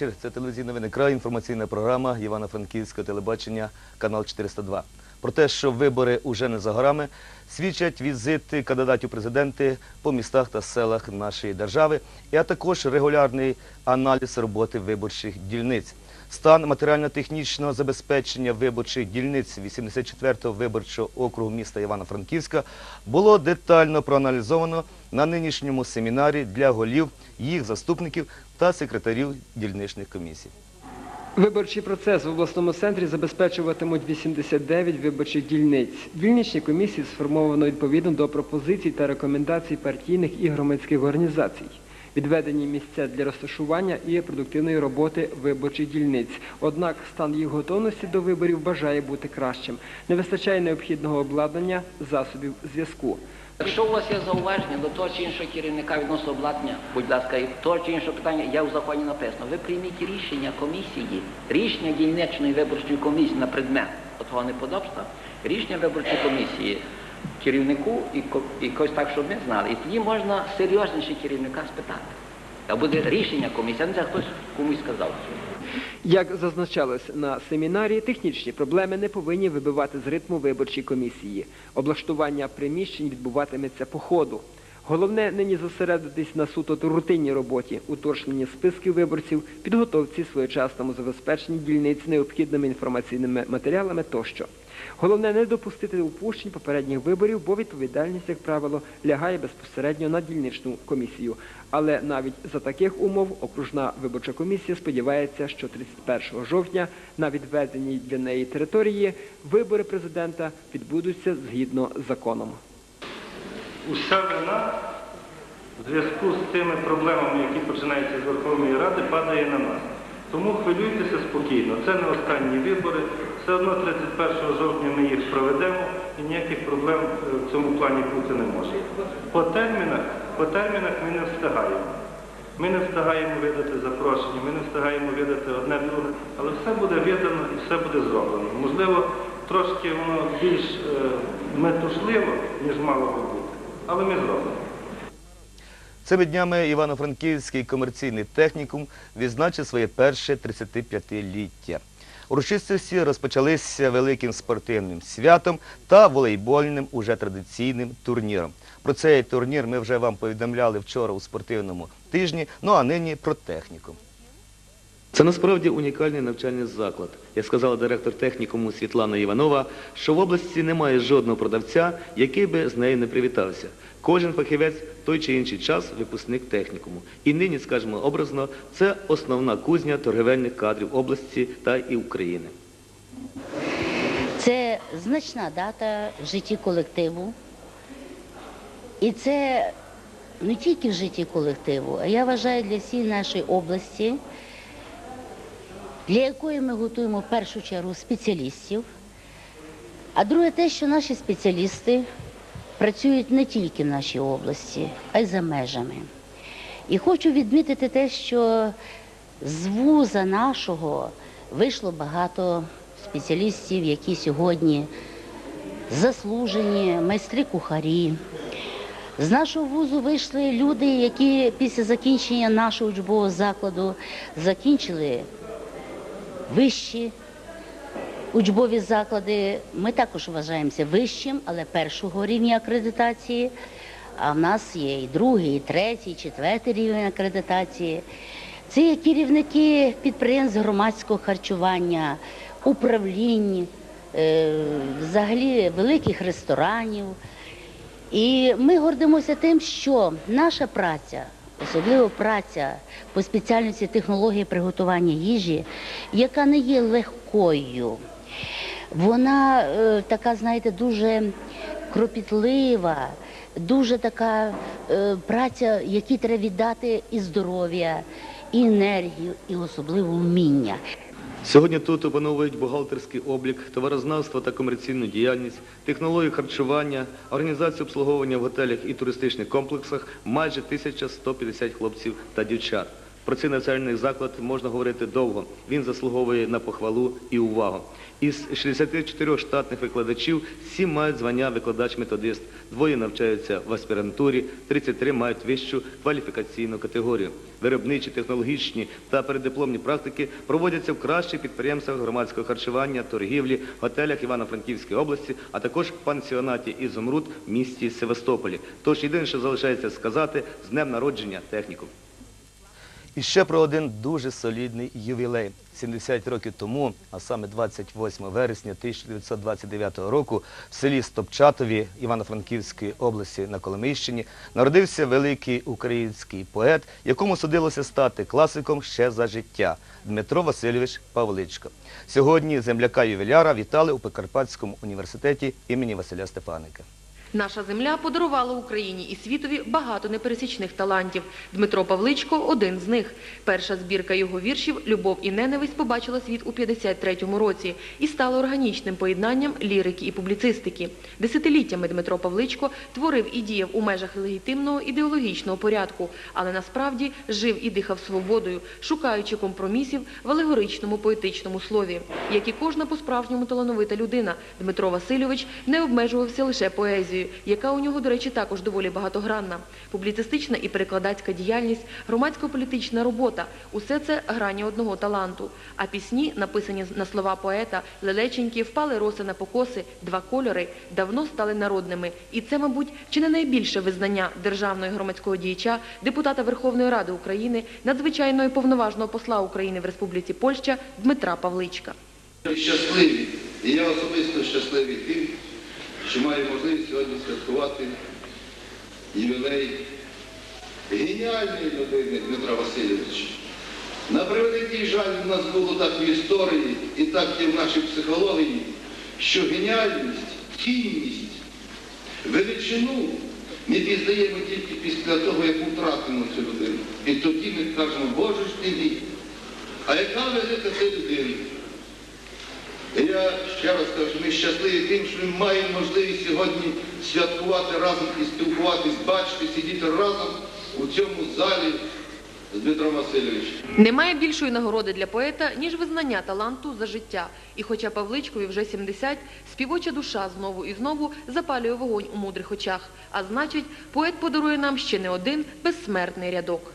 Вечір. Це телевізійний новини край, інформаційна програма Івано-Франківського телебачення, канал 402. Про те, що вибори уже не за горами, свідчать візити кандидатів президенти по містах та селах нашої держави, а також регулярний аналіз роботи виборчих дільниць. Стан матеріально-технічного забезпечення виборчих дільниць 84-го виборчого округу міста Івано-Франківська було детально проаналізовано на нинішньому семінарі для голів, їх заступників та секретарів дільничних комісій. Виборчий процес в обласному центрі забезпечуватимуть 89 виборчих дільниць. Дільничні комісії сформовано відповідно до пропозицій та рекомендацій партійних і громадських організацій. Відведені місця для розташування і продуктивної роботи виборчих дільниць. Однак стан їх готовності до виборів бажає бути кращим. Не вистачає необхідного обладнання, засобів зв'язку. Якщо у вас є зауваження до того чи іншого керівника відносно обладнання, будь ласка, і того чи іншого питання, я в законі написано. Ви прийміть рішення комісії, рішення дільничної виборчої комісії на предмет того неподобства, рішення виборчої комісії керівнику і, і якось так, щоб ми знали. І тоді можна серйозніше керівника спитати. А буде рішення комісії, а не хтось комусь сказав. Як зазначалось на семінарі, технічні проблеми не повинні вибивати з ритму виборчої комісії. Облаштування приміщень відбуватиметься по ходу. Головне нині зосередитись на суто рутинній роботі, уточненні списків виборців, підготовці своєчасному забезпеченні дільниць необхідними інформаційними матеріалами тощо. Головне не допустити упущень попередніх виборів, бо відповідальність, як правило, лягає безпосередньо на дільничну комісію. Але навіть за таких умов окружна виборча комісія сподівається, що 31 жовтня на відведеній для неї території вибори президента відбудуться згідно з законом. Уся вина в зв'язку з тими проблемами, які починаються з Верховної Ради, падає на нас. Тому хвилюйтеся спокійно. Це не останні вибори. Все одно 31 жовтня ми їх проведемо і ніяких проблем е, в цьому плані бути не може. По термінах, по термінах ми не встигаємо. Ми не встигаємо видати запрошення, ми не встигаємо видати одне друге, але все буде видано і все буде зроблено. Можливо, трошки воно більш е, метушливо, ніж мало би бути, але ми зробимо. Цими днями Івано-Франківський комерційний технікум відзначив своє перше 35-ліття. Урочистості розпочалися великим спортивним святом та волейбольним уже традиційним турніром. Про цей турнір ми вже вам повідомляли вчора у спортивному тижні, ну а нині про техніку. Це насправді унікальний навчальний заклад. Як сказала директор технікуму Світлана Іванова, що в області немає жодного продавця, який би з нею не привітався. Кожен фахівець той чи інший час випускник технікуму. І нині, скажімо образно, це основна кузня торгівельних кадрів області та і України. Це значна дата в житті колективу. І це не тільки в житті колективу, а я вважаю для всієї нашої області, для якої ми готуємо в першу чергу спеціалістів. А друге те, що наші спеціалісти працюють не тільки в нашій області, а й за межами. І хочу відмітити те, що з вуза нашого вийшло багато спеціалістів, які сьогодні заслужені, майстри кухарі. З нашого вузу вийшли люди, які після закінчення нашого учбового закладу закінчили вищі учбові заклади. Ми також вважаємося вищим, але першого рівня акредитації. А в нас є і другий, і третій, і четвертий рівень акредитації. Це є керівники підприємств громадського харчування, управлінь, е, взагалі великих ресторанів. І ми гордимося тим, що наша праця, особливо праця по спеціальності технології приготування їжі, яка не є легкою, вона е, така, знаєте, дуже кропітлива, дуже така е, праця, якій треба віддати і здоров'я, і енергію, і особливо вміння. Сьогодні тут опановують бухгалтерський облік, товарознавство та комерційну діяльність, технологію харчування, організацію обслуговування в готелях і туристичних комплексах майже 1150 хлопців та дівчат. Про цей навчальний заклад можна говорити довго. Він заслуговує на похвалу і увагу. Із 64 штатних викладачів 7 мають звання викладач-методист, двоє навчаються в аспірантурі, 33 мають вищу кваліфікаційну категорію. Виробничі, технологічні та передипломні практики проводяться в кращих підприємствах громадського харчування, торгівлі, готелях Івано-Франківської області, а також в пансіонаті «Ізумруд» в місті Севастополі. Тож єдине, що залишається сказати, з днем народження техніку. І ще про один дуже солідний ювілей. 70 років тому, а саме 28 вересня 1929 року, в селі Стопчатові Івано-Франківської області на Коломийщині народився великий український поет, якому судилося стати класиком ще за життя Дмитро Васильович Павличко. Сьогодні земляка ювіляра вітали у Прикарпатському університеті імені Василя Стефаника. Наша земля подарувала Україні і світові багато непересічних талантів. Дмитро Павличко – один з них. Перша збірка його віршів «Любов і ненависть» побачила світ у 53-му році і стала органічним поєднанням лірики і публіцистики. Десятиліттями Дмитро Павличко творив і діяв у межах легітимного ідеологічного порядку, але насправді жив і дихав свободою, шукаючи компромісів в алегоричному поетичному слові. Як і кожна по-справжньому талановита людина, Дмитро Васильович не обмежувався лише поезією, яка у нього, до речі, також доволі багатогранна. Публіцистична і перекладацька діяльність, громадсько-політична робота – усе це грані одного таланту. А пісні, написані на слова поета «Лелеченьки», «Впали роси на покоси», «Два кольори» давно стали народними. І це, мабуть, чи не найбільше визнання державного громадського діяча, депутата Верховної Ради України, надзвичайного і повноважного посла України в Республіці Польща Дмитра Павличка. Щасливі, і я особисто щасливий тим, що маю можливість сьогодні святкувати ювілей геніальної людини Дмитра Васильовича. На превеликий жаль, у нас було так в історії і так і в нашій психології, що геніальність, цінність, величину ми пізнаємо тільки після того, як втратимо цю людину. І тоді ми кажемо, Боже ж ти мій, а яка велика ти людина? І Я ще раз кажу, ми щасливі тим, що ми маємо можливість сьогодні святкувати разом і спілкуватись, бачити, сидіти разом у цьому залі з Дмитром Васильовичем. Немає більшої нагороди для поета, ніж визнання таланту за життя. І хоча Павличкові вже 70, співоча душа знову і знову запалює вогонь у мудрих очах. А значить, поет подарує нам ще не один безсмертний рядок.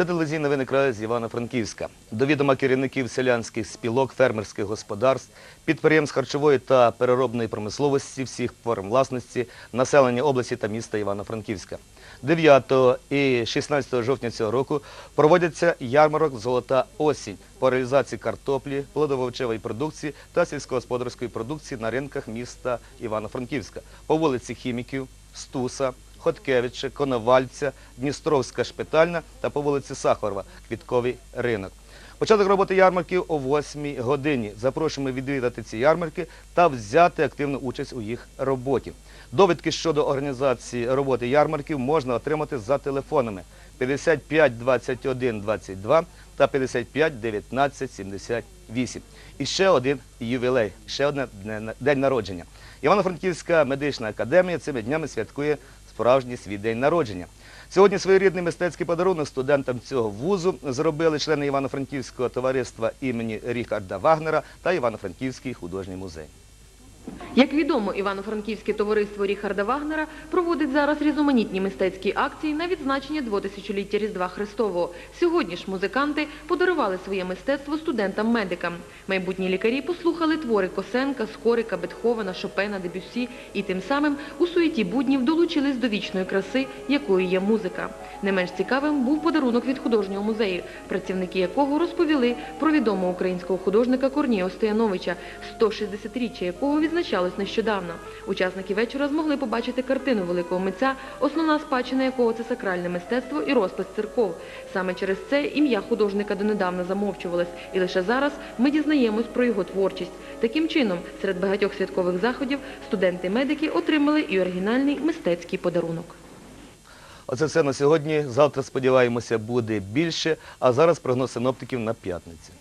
Це телевізійні новини краю з Івано-Франківська. До відома керівників селянських спілок, фермерських господарств, підприємств харчової та переробної промисловості, всіх форм власності, населення області та міста Івано-Франківська. 9 і 16 жовтня цього року проводяться ярмарок Золота осінь по реалізації картоплі, плодово-овочевої продукції та сільськогосподарської продукції на ринках міста Івано-Франківська по вулиці Хіміків, Стуса, Хоткевича, Коновальця, Дністровська шпитальна та по вулиці Сахарова, Квітковий ринок. Початок роботи ярмарків о 8 годині. Запрошуємо відвідати ці ярмарки та взяти активну участь у їх роботі. Довідки щодо організації роботи ярмарків можна отримати за телефонами 55 21 22 та 55 19 78. І ще один ювілей, ще один день народження. Івано-Франківська медична академія цими днями святкує справжній свій день народження. Сьогодні своєрідний мистецький подарунок студентам цього вузу зробили члени Івано-Франківського товариства імені Ріхарда Вагнера та Івано-Франківський художній музей. Як відомо, Івано-Франківське товариство Ріхарда Вагнера проводить зараз різноманітні мистецькі акції на відзначення двотисячоліття Різдва Христового. Сьогодні ж музиканти подарували своє мистецтво студентам-медикам. Майбутні лікарі послухали твори Косенка, Скорика, Бетховена, Шопена, Дебюссі і тим самим у суеті буднів долучились до вічної краси, якою є музика. Не менш цікавим був подарунок від художнього музею, працівники якого розповіли про відомого українського художника Корнія Стояновича, 160-річчя якого відзначалось нещодавно. Учасники вечора змогли побачити картину великого митця, основна спадщина якого це сакральне мистецтво і розпис церков. Саме через це ім'я художника донедавна замовчувалось, і лише зараз ми дізнаємось про його творчість. Таким чином, серед багатьох святкових заходів студенти-медики отримали і оригінальний мистецький подарунок. Оце все на сьогодні. Завтра, сподіваємося, буде більше. А зараз прогноз синоптиків на п'ятницю.